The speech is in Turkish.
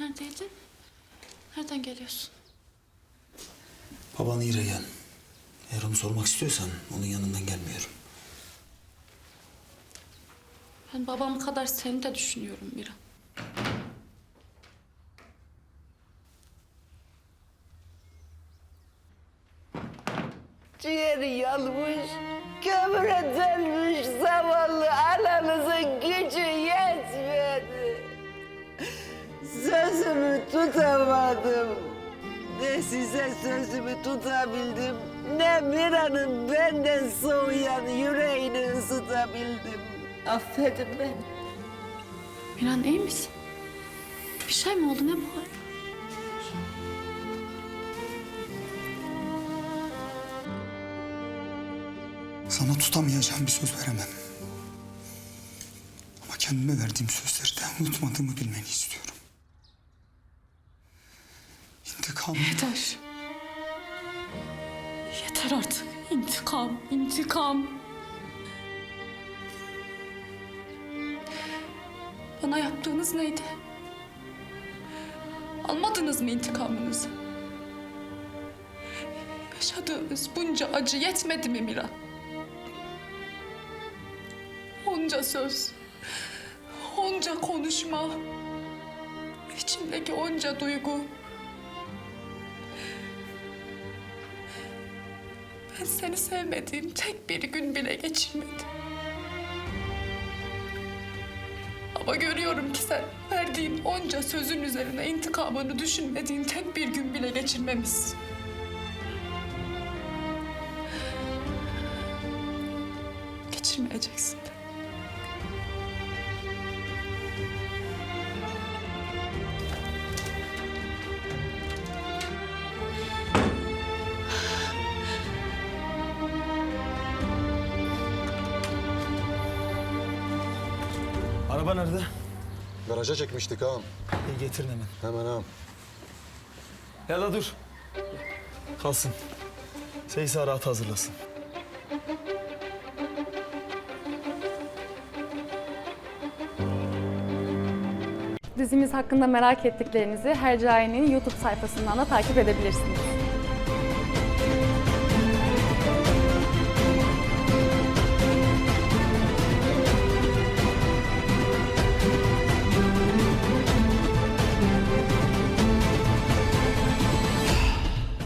neredeydin? Nereden geliyorsun? Babanı yere gel. Eğer onu sormak istiyorsan onun yanından gelmiyorum. Ben babam kadar seni de düşünüyorum Miran. Ciğeri yanmış, kömüre dönmüş zavallı Sözümü tutamadım. Ne size sözümü tutabildim, ne Mira'nın benden soğuyan yüreğini ısıtabildim. Affedin beni. Miran iyi misin? Bir şey mi oldu ne bu hal? Sana tutamayacağım bir söz veremem. Ama kendime verdiğim sözleri de unutmadığımı bilmeni istiyorum. İntikam. Yeter. Yeter artık. İntikam, intikam. Bana yaptığınız neydi? Almadınız mı intikamınızı? Yaşadığımız bunca acı yetmedi mi Mira? Onca söz, onca konuşma, içimdeki onca duygu. Ben seni sevmediğim tek bir gün bile geçirmedim. Ama görüyorum ki sen verdiğin onca sözün üzerine intikamını düşünmediğin tek bir gün bile geçirmemişsin. Geçirmeyeceksin Araba nerede? Garaja çekmiştik ağam. İyi getirin hemen. Hemen ağam. Ya da dur. Kalsın. Seysi rahat hazırlasın. Dizimiz hakkında merak ettiklerinizi Hercai'nin YouTube sayfasından da takip edebilirsiniz.